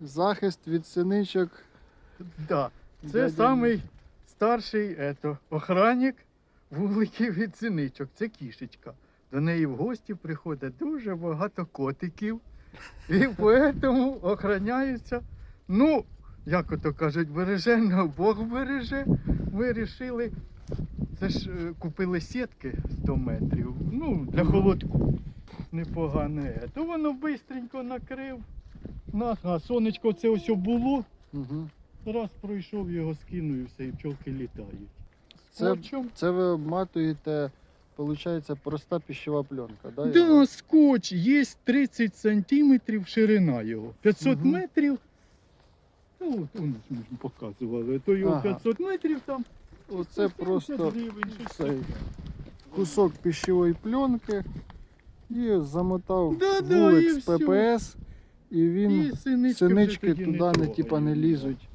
Захист від синичок. Да. Це самий старший ето, охранник вуликів від синичок. Це кішечка. До неї в гості приходить дуже багато котиків. І тому охороняються. Ну, як ото кажуть, береженого Бог береже. Вирішили. Це ж е, купили сітки 100 метрів. Ну, для холодку. Непогане. То воно швидко накрив. А сонечко це ось було. Угу. Раз пройшов його, скинув і все, і пчолки літають. Це, Скотчем? це ви обматуєте, виходить, проста піщова пленка, да? Да, його? скотч, є 30 сантиметрів ширина його. 500 Мгм. метрів. Ну, от, он, ми ж показували, то його Ага. 500 метрів там. Оце 170 просто гривень, щось цей таке. кусок піщової пленки і замотав Да, да, вулик і з всьо. ППС, і він І синички, синички туди не, типа, не лізуть.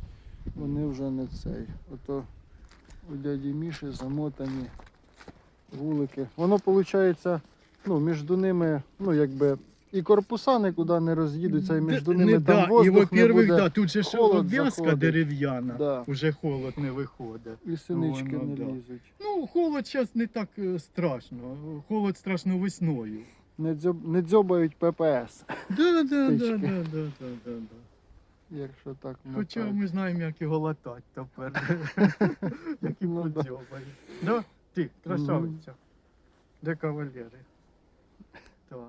Вони вже не цей. Ото у дяді Міші замотані вулики. Воно виходить, ну, між ними, ну, якби. І корпуса нікуди не роз'їдуться, і між ними не, там да, і, воздух не во-первых, буде. да, тут же холод обв'язка дерев'яна, Да. вже холод не виходить. І синички Воно, не да. лізуть. Ну, холод зараз не так е, страшно. Холод страшно весною. Не, дзьоб, не дзьобають ППС, Да, да, да, да, да, да, да, да. якщо так Хоча мотати. ми знаємо, як його латати тепер. Як і Ну, да. подзьобають. Да? Ти, красавиця. Де кавалери? Так.